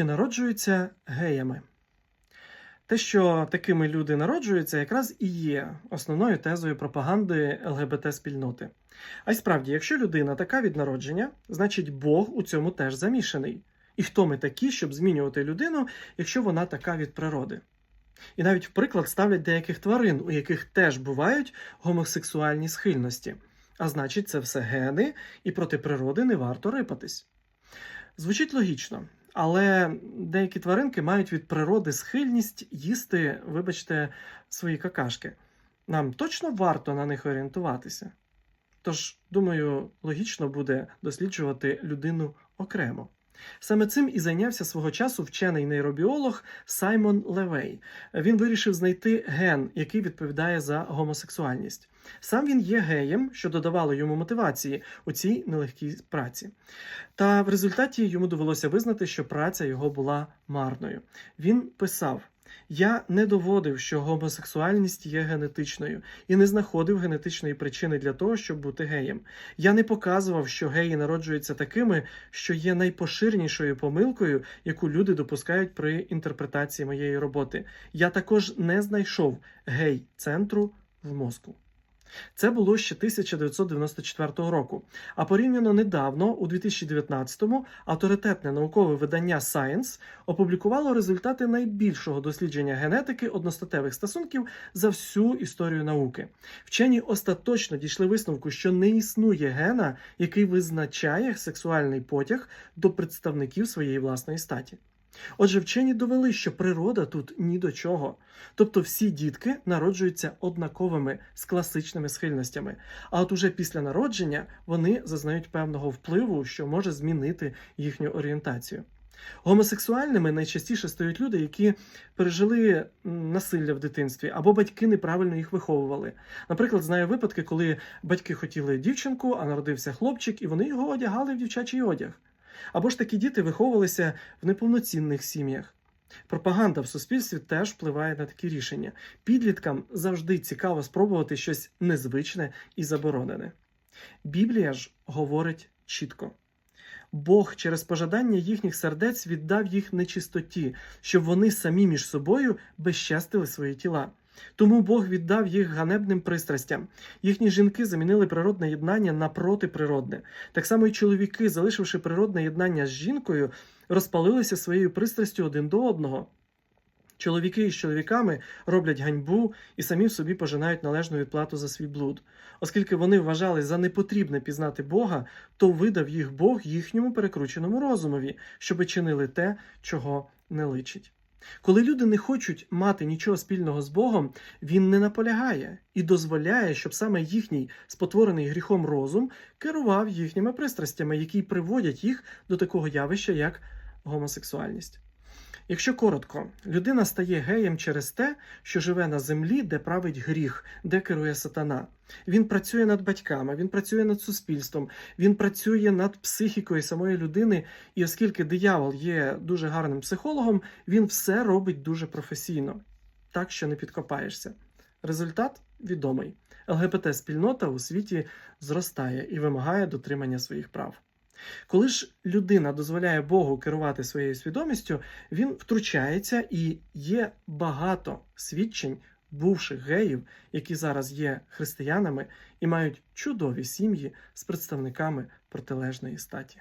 чи народжуються геями. Те, що такими люди народжуються, якраз і є основною тезою пропаганди ЛГБТ-спільноти. А й справді, якщо людина така від народження, значить Бог у цьому теж замішаний. І хто ми такі, щоб змінювати людину, якщо вона така від природи? І навіть в приклад ставлять деяких тварин, у яких теж бувають гомосексуальні схильності. А значить, це все гени, і проти природи не варто рипатись. Звучить логічно, але деякі тваринки мають від природи схильність їсти, вибачте, свої какашки. Нам точно варто на них орієнтуватися. Тож, думаю, логічно буде досліджувати людину окремо. Саме цим і зайнявся свого часу вчений нейробіолог Саймон Левей. Він вирішив знайти ген, який відповідає за гомосексуальність. Сам він є геєм, що додавало йому мотивації у цій нелегкій праці. Та в результаті йому довелося визнати, що праця його була марною. Він писав. Я не доводив, що гомосексуальність є генетичною, і не знаходив генетичної причини для того, щоб бути геєм. Я не показував, що геї народжуються такими, що є найпоширенішою помилкою, яку люди допускають при інтерпретації моєї роботи. Я також не знайшов гей-центру в мозку. Це було ще 1994 року. А порівняно недавно, у 2019-му, авторитетне наукове видання Science опублікувало результати найбільшого дослідження генетики одностатевих стосунків за всю історію науки. Вчені остаточно дійшли висновку, що не існує гена, який визначає сексуальний потяг до представників своєї власної статі. Отже, вчені довели, що природа тут ні до чого. Тобто всі дітки народжуються однаковими з класичними схильностями, а от уже після народження вони зазнають певного впливу, що може змінити їхню орієнтацію. Гомосексуальними найчастіше стають люди, які пережили насилля в дитинстві або батьки неправильно їх виховували. Наприклад, знаю випадки, коли батьки хотіли дівчинку, а народився хлопчик, і вони його одягали в дівчачий одяг. Або ж такі діти виховувалися в неповноцінних сім'ях. Пропаганда в суспільстві теж впливає на такі рішення. Підліткам завжди цікаво спробувати щось незвичне і заборонене. Біблія ж говорить чітко. Бог через пожадання їхніх сердець віддав їх нечистоті, щоб вони самі між собою безщастили свої тіла. Тому Бог віддав їх ганебним пристрастям. Їхні жінки замінили природне єднання на протиприродне. Так само і чоловіки, залишивши природне єднання з жінкою, розпалилися своєю пристрастю один до одного. Чоловіки із чоловіками роблять ганьбу і самі в собі пожинають належну відплату за свій блуд. Оскільки вони вважали за непотрібне пізнати Бога, то видав їх Бог їхньому перекрученому розумові, щоби чинили те, чого не личить. Коли люди не хочуть мати нічого спільного з Богом, він не наполягає і дозволяє, щоб саме їхній спотворений гріхом розум керував їхніми пристрастями, які приводять їх до такого явища, як гомосексуальність. Якщо коротко, людина стає геєм через те, що живе на землі, де править гріх, де керує сатана. Він працює над батьками, він працює над суспільством, він працює над психікою самої людини. І оскільки диявол є дуже гарним психологом, він все робить дуже професійно, так що не підкопаєшся. Результат відомий: ЛГБТ-спільнота у світі зростає і вимагає дотримання своїх прав. Коли ж людина дозволяє Богу керувати своєю свідомістю, він втручається і є багато свідчень бувших геїв, які зараз є християнами і мають чудові сім'ї з представниками протилежної статі.